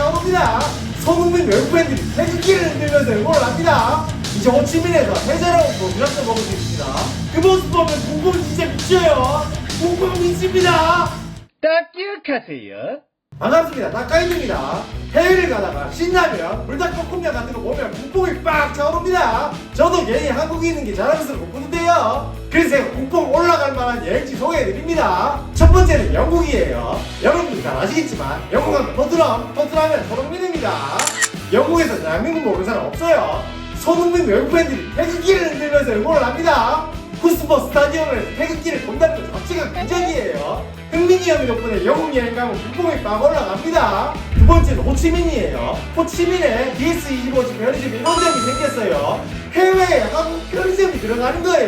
차오릅니다. 손흥민 외국 팬들이 태극기를 흔들면서 응원을 합니다. 이제 호치민에서 해자라고 도시락도 먹을 수 있습니다. 그 모습 보면 궁금 진짜 미쳐요. 궁금 미칩니다. 딱 기억하세요. 반갑습니다. 닭가인입니다. 해외를 가다가 신라면, 불닭볶음면 같은 거 보면 국뽕이 빡 차오릅니다. 저도 개인이 한국에 있는 게 자랑스럽고 뿌듯해요. 그래서 제가 국뽕 올라갈 만한 여행지 소개해드립니다. 첫 번째는 영국이에요. 여러분 들잘 아시겠지만 영국은 포트럼, 포트라면 손흥민입니다. 영국에서 대한민국 모르는 사람 없어요. 손흥민 외국 팬들이 태극기를 흔들면서 응원을 합니다. 쿠스버 스타디움에서 태극기를 본다는 것 자체가 기적이에요. 흥민이 형이 덕분에 영국 여행 가면 국뽕이 빡 올라갑니다. 두 번째는 호치민이에요. 호치민에 DS25집 편의점 1호점이 생겼어요. 해외에 한국 편의점이 들어가는 거예요.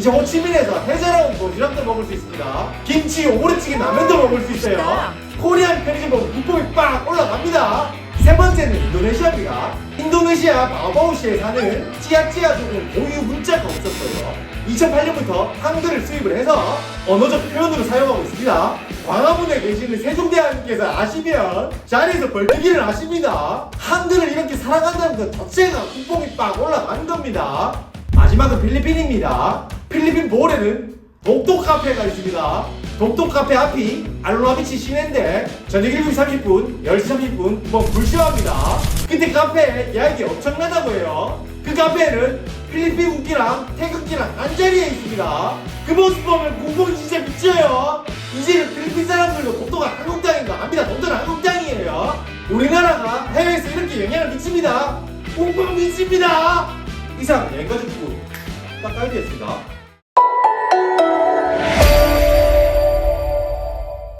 이제 호치민에서 해자라운 도시락도 먹을 수 있습니다. 김치, 오므리찌개, 라면도 먹을 수 있어요. 코리안 편의점 보면 국뽕이 빡 올라갑니다. 세 번째는 인도네시아입니다. 인도네시아 바오바오시에 사는 찌아찌아族공유 문자가 없었어요. 2008년부터 한글을 수입을 해서 언어적 표현으로 사용하고 있습니다. 광화문에 계시는 세종대왕님께서 아시면 자리에서 벌떡이를 하십니다. 한글을 이렇게 살아간다는 것 자체가 국뽕이 빡 올라가는 겁니다. 마지막은 필리핀입니다. 필리핀 모레는 독도 카페가 있습니다. 독도 카페 앞이 알로라비치 시내인데 저녁 7시 30분, 10시 30분 뭐 불쇼합니다. 근데 카페에 예약이 엄청나다고 해요. 그 카페에는 필리핀 국기랑 태극기랑 한 자리에 있습니다. 그 모습 보면 궁금이 진짜 미쳐요. 이제는 필리핀 사람들도 독도가 한국 땅인가 합니다. 독도는 한국 땅이에요. 우리나라가 해외에서 이렇게 영향을 미칩니다. 궁금 미칩니다. 이상 여행가족 부딱 깔리였습니다.